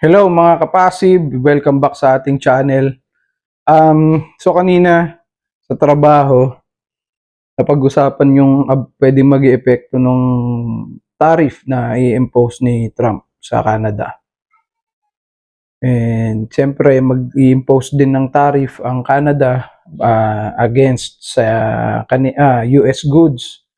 Hello mga kapasib, welcome back sa ating channel. Um, so kanina sa trabaho, napag-usapan yung uh, pwede mag epekto ng tariff na i-impose ni Trump sa Canada. And siyempre mag-impose din ng tariff ang Canada uh, against sa kani ah, US goods.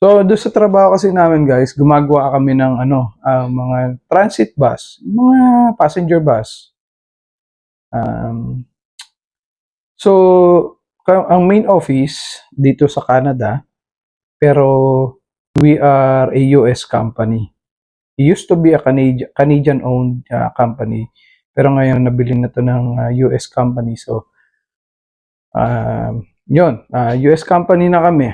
So, doon sa trabaho kasi namin guys, gumagawa kami ng ano, ah, mga transit bus, mga passenger bus. Um, so, ang main office dito sa Canada, pero we are a US company. It used to be a Canadian, Canadian-owned ah, company, pero ngayon nabili na to ng ah, US company. So, um, yun, ah, US company na kami.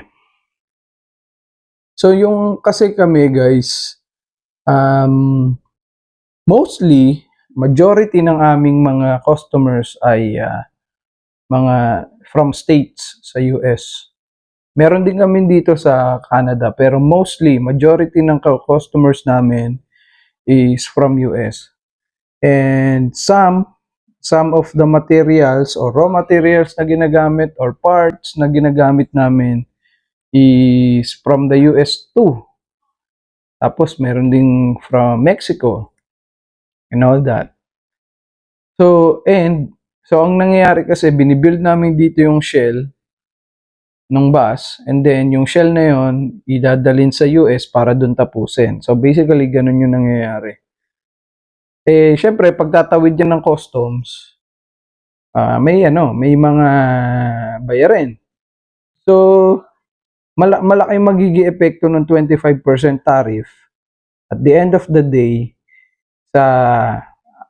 So yung kasi kami guys, um, mostly majority ng aming mga customers ay ah, mga from states sa US. Meron din kami dito sa Canada pero mostly majority ng customers namin is from US. And some some of the materials or raw materials na ginagamit or parts na ginagamit namin is from the US too. Tapos meron ding from Mexico and all that. So, and, so ang nangyayari kasi, binibuild namin dito yung shell ng bus and then yung shell na yon idadalin sa US para dun tapusin. So basically, ganun yung nangyayari. Eh, syempre, pagtatawid yan ng customs, ah, may ano, may mga bayarin. So, mala- malaki magiging epekto ng 25% tariff at the end of the day sa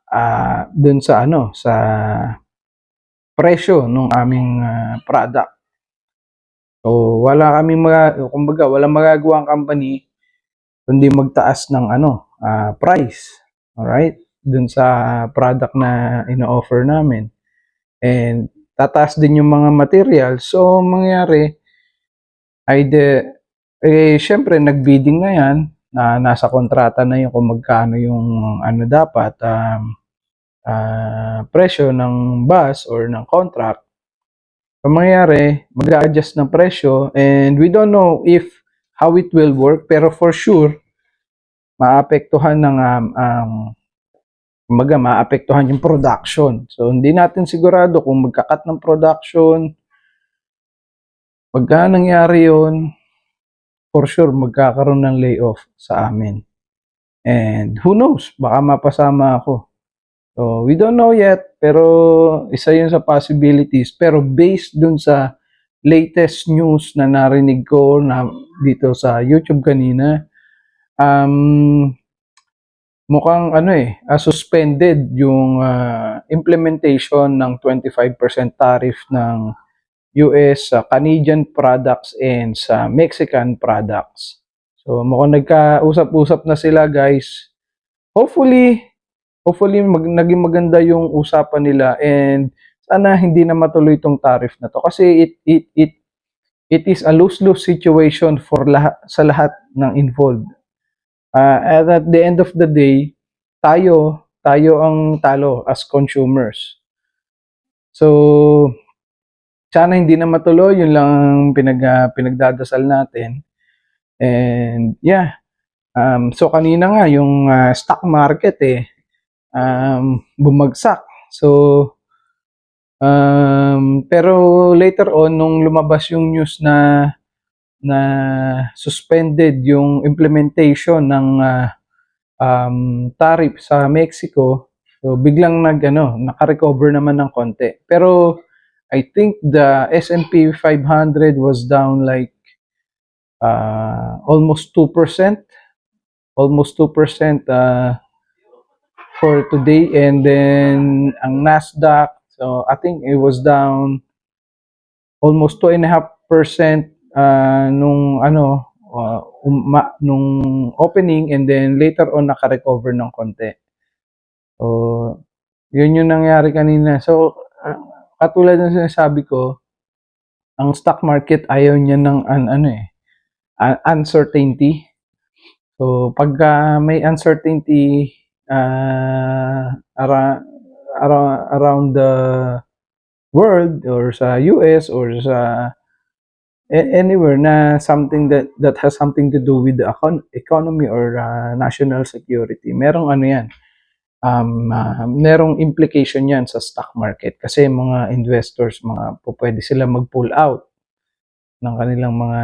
ah dun sa ano sa presyo ng aming ah, product. So wala kaming mga kumbaga wala magagawa ang company kundi magtaas ng ano ah, price. Alright? Dun sa product na ino-offer namin. And tataas din yung mga materials. So mangyari ay de, eh, syempre, nag-bidding na yan, na nasa kontrata na yung kung magkano yung ano dapat, um, ah, presyo ng bus or ng contract. Ang mangyayari, mag-a-adjust ng presyo and we don't know if how it will work, pero for sure, maapektuhan ng um, ang kumbaga, maapektuhan yung production. So, hindi natin sigurado kung magkakat ng production, Pagka nangyari yun, for sure, magkakaroon ng layoff sa amin. And who knows, baka mapasama ako. So, we don't know yet, pero isa yun sa possibilities. Pero based dun sa latest news na narinig ko na dito sa YouTube kanina, um, mukhang ano eh, ah, suspended yung ah, implementation ng 25% tariff ng US sa Canadian products and sa Mexican products. So mukhang nagkausap-usap na sila guys. Hopefully, hopefully mag, naging maganda yung usapan nila and sana hindi na matuloy itong tariff na to kasi it it it it is a lose-lose situation for lahat sa lahat ng involved. Ah, and at the end of the day, tayo tayo ang talo as consumers. So, sana hindi na matuloy, yun lang ang pinag, ah, pinagdadasal natin. And yeah, um, so kanina nga yung ah, stock market eh, um, bumagsak. So, um, pero later on, nung lumabas yung news na na suspended yung implementation ng ah, um, tariff sa Mexico, so biglang nag ano, naka-recover naman ng konti. Pero I think the S&P 500 was down like uh, almost 2%. Almost 2% uh, for today. And then ang Nasdaq, so I think it was down almost 2.5% uh, nung ano, uh, uma, nung opening and then later on naka-recover ng konti. So, yun yung nangyari kanina. So, uh, katulad ng sinasabi ko, ang stock market ayaw niya ng an, ano eh, un- uncertainty. So, pagka may uncertainty ah, ara- ara- around the world or sa US or sa anywhere na something that that has something to do with the econ- economy or ah, national security. Merong ano 'yan. Um, ah, merong implication 'yan sa stock market kasi mga investors, mga pupwede sila mag-pull out ng kanilang mga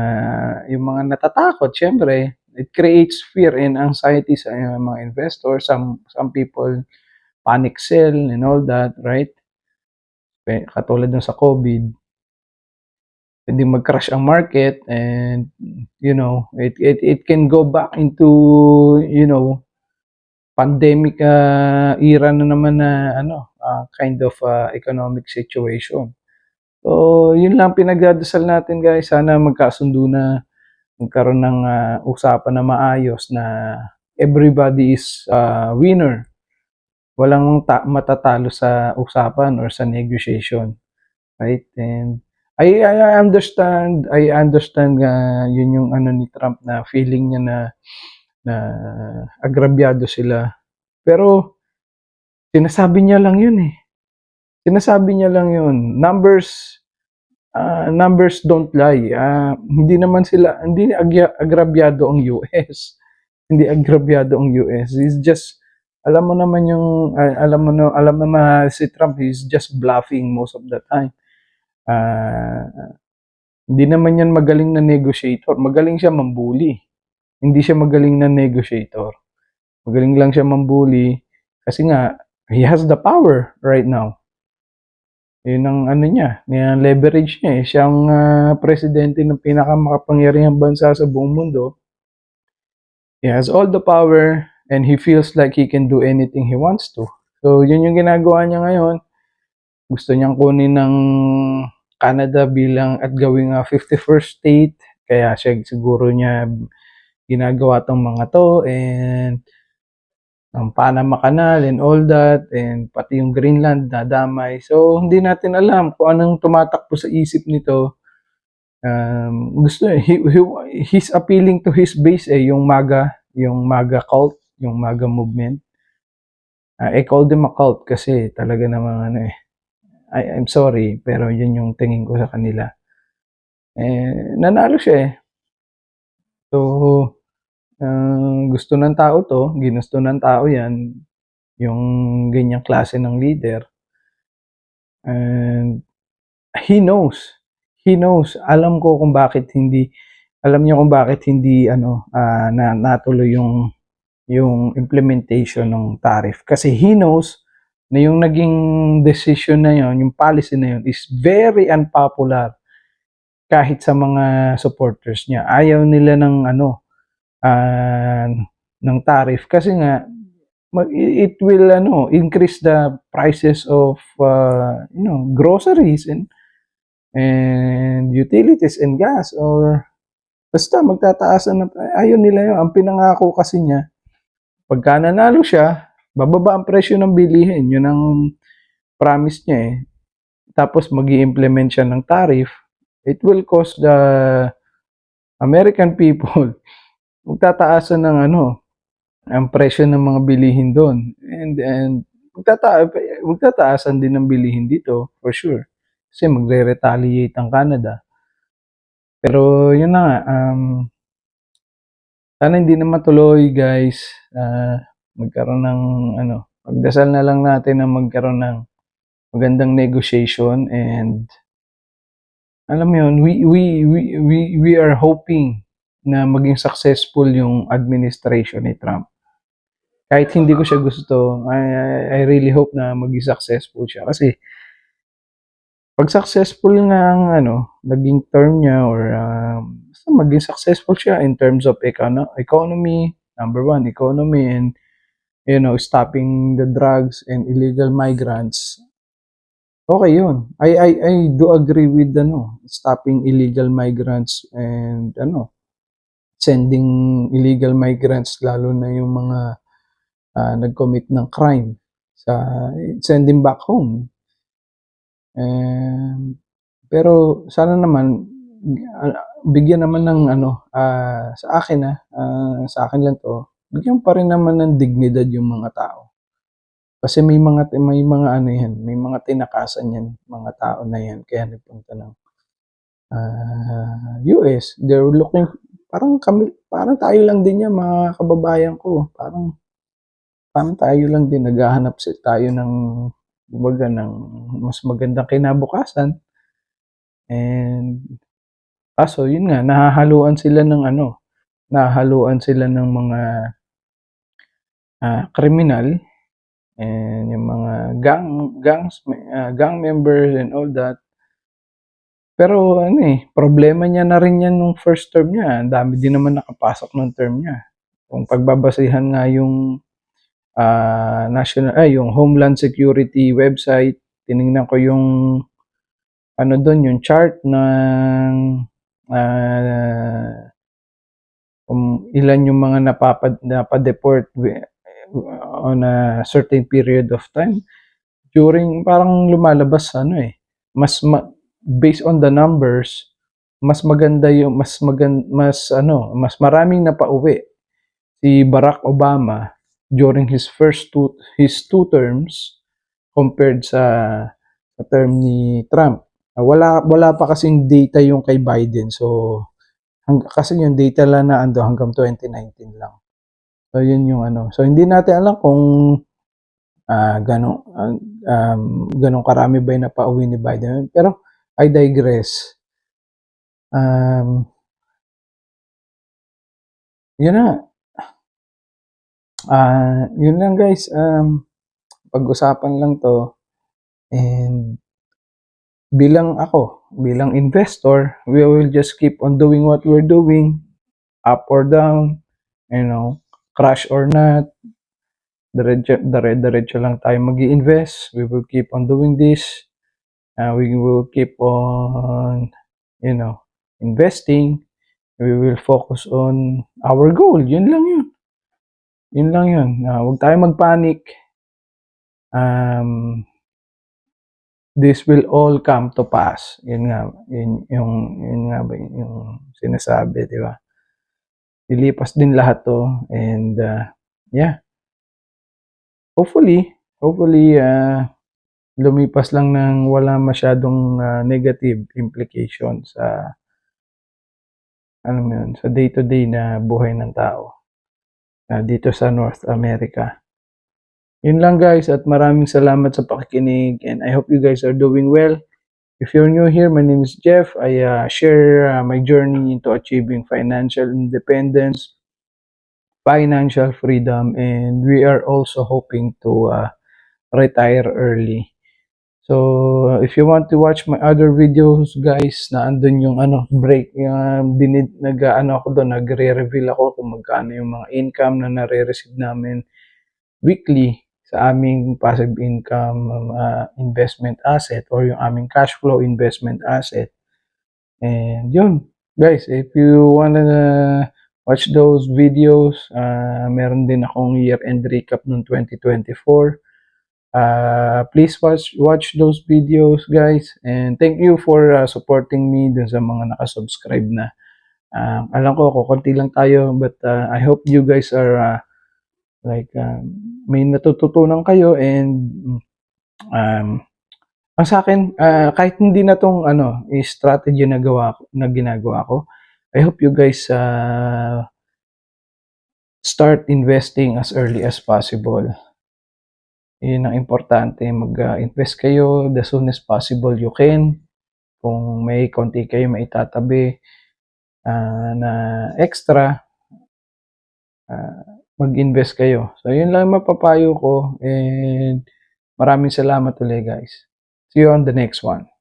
yung mga natatakot. Syempre it creates fear and anxiety sa uh, mga investors some some people panic sell and all that right? Katulad ng sa COVID pwedeng mag-crash ang market and you know it it it can go back into you know pandemic uh, era na naman na ano uh, kind of uh, economic situation So, yun lang pinagdadasal natin guys. Sana magkasundo na magkaroon ng ah, usapan na maayos na everybody is ah, winner. Walang ta- matatalo sa usapan or sa negotiation. Right? And I, I understand, I understand nga yun yung ano ni Trump na feeling niya na na agrabyado sila. Pero sinasabi niya lang yun eh. Sinasabi niya lang yun. Numbers ah, numbers don't lie. Ah, hindi naman sila hindi agrabyado ang US. hindi agrabyado ang US. It's just alam mo naman yung ah, alam mo no, alam mo na si Trump is just bluffing most of the time. Ah, hindi naman yan magaling na negotiator. Magaling siya mambuli. Hindi siya magaling na negotiator. Magaling lang siya mambuli kasi nga he has the power right now. Yun ang ano niya, yung leverage niya eh. Siya ang ah, presidente ng pinakamakapangyarihang bansa sa buong mundo. He has all the power and he feels like he can do anything he wants to. So, yun yung ginagawa niya ngayon. Gusto niyang kunin ng Canada bilang at gawing ah, 51st state. Kaya siya siguro niya ginagawa tong mga to and ang Panama Canal and all that and pati yung Greenland nadamay. So hindi natin alam kung anong tumatakbo sa isip nito. Um, gusto he, he, he's appealing to his base eh yung MAGA, yung MAGA cult, yung MAGA movement. Uh, I call them a cult kasi talaga namang ano eh. I, I'm sorry pero yun yung tingin ko sa kanila. Eh, nanalo siya eh. So, gusto ng tao to, ginusto ng tao yan, yung ganyang klase ng leader. And he knows, he knows, alam ko kung bakit hindi, alam niya kung bakit hindi ano ah, na natuloy yung yung implementation ng tariff kasi he knows na yung naging decision na yon, yung policy na yon is very unpopular kahit sa mga supporters niya. Ayaw nila ng ano ah, ng tariff. Kasi nga it will ano increase the prices of uh, you know groceries and and utilities and gas or basta magtataasan ng ayaw nila yun. Ang pinangako kasi niya pagka nanalo siya bababa ang presyo ng bilihin. Yun ang promise niya eh. Tapos mag implement siya ng tariff. It will cost the American people magtataasan ng ano ang presyo ng mga bilihin doon. And and magtata magtataasan din ng bilihin dito for sure. Kasi magre-retaliate ang Canada. Pero yun na nga, um, sana hindi na matuloy guys. Ah, magkaroon ng ano, magdasal na lang natin na magkaroon ng magandang negotiation and alam mo yun, we, we, we, we, we are hoping na maging successful yung administration ni Trump. Kahit hindi ko siya gusto, I, I- really hope na maging successful siya. Kasi, pag successful nga ang ano, naging term niya or um, basta maging successful siya in terms of econo- economy, number one, economy and you know, stopping the drugs and illegal migrants. Okay yun. I, I, I do agree with ano, stopping illegal migrants and ano, sending illegal migrants lalo na yung mga ah, nag-commit ng crime sa send them back home. And, pero sana naman ah, bigyan naman ng ano ah, sa akin ah, ah, sa akin lang to bigyan pa rin naman ng dignidad yung mga tao. Kasi may mga may mga ano yan, may mga tinakasan yan, mga tao na yan kaya nagpunta ng ah, US. They're looking parang kami parang tayo lang din yan mga kababayan ko. Parang parang tayo lang din naghahanap si tayo ng kumbaga ng mas magandang kinabukasan. And kaso yun nga nahahaluan sila ng ano, nahahaluan sila ng mga ah, kriminal and yung mga gang gangs ah, gang members and all that. Pero ano eh, problema niya na rin yan nung first term niya. Ang dami din naman nakapasok ng term niya. Kung pagbabasihan nga yung ah, national ay yung Homeland Security website, tiningnan ko yung ano doon yung chart ng ah, kung ilan yung mga napapad napadeport on a certain period of time during parang lumalabas ano eh mas ma- based on the numbers mas maganda yung mas magan mas ano mas maraming napauwi si Barack Obama during his first two his two terms compared sa sa term ni Trump. Ah, Wala wala pa kasing data yung kay Biden. So hang, kasi yung data lang na ando hanggang 2019 lang. So yun yung ano. So hindi natin alam kung ah gano um, ganong karami ba yung napauwi ni Biden. Pero I digress. Um, yun na. Ah, yun lang guys. Um, pag-usapan lang to. And bilang ako, bilang investor, we will just keep on doing what we're doing, up or down, you know, crash or not. Diretso, dire, diretso lang tayo mag invest We will keep on doing this. Uh, we will keep on, you know, investing. We will focus on our goal. Yun lang yun. Yun lang yun. Uh, huwag tayo magpanic. Um, this will all come to pass. Yun nga, yun, yung, yun nga ba yun, yung sinasabi, di ba? Lilipas din lahat to and uh, yeah. Hopefully, hopefully uh, lumipas lang ng wala masyadong uh, negative implication sa ano yun, sa day-to-day na buhay ng tao uh, dito sa North America. Yun lang guys at maraming salamat sa pakikinig and I hope you guys are doing well. If you're new here, my name is Jeff. I uh, share uh, my journey into achieving financial independence, financial freedom, and we are also hoping to uh, retire early. So, if you want to watch my other videos, guys, na andun yung ano, break, yung dinid, nag, ano ako doon, nagre-reveal ako kung magkano yung mga income na nare-receive namin weekly sa aming passive income uh, investment asset or yung aming cash flow investment asset. And yun, guys, if you wanna watch those videos, uh, meron din akong year-end recap ng 2024. Uh, please watch watch those videos, guys. And thank you for uh, supporting me dun sa mga nakasubscribe na. Uh, alam ko, kukunti lang tayo, but uh, I hope you guys are uh, like um, may natututunan kayo and um, ang sa akin, uh, kahit hindi na tong ano, strategy na gawa na ginagawa ko, I hope you guys uh, start investing as early as possible. Yun ang importante, mag-invest kayo the soon as possible you can. Kung may konti kayo maitatabi uh, na extra, uh, mag-invest kayo. So, yun lang mapapayo ko and maraming salamat ulit guys. See you on the next one.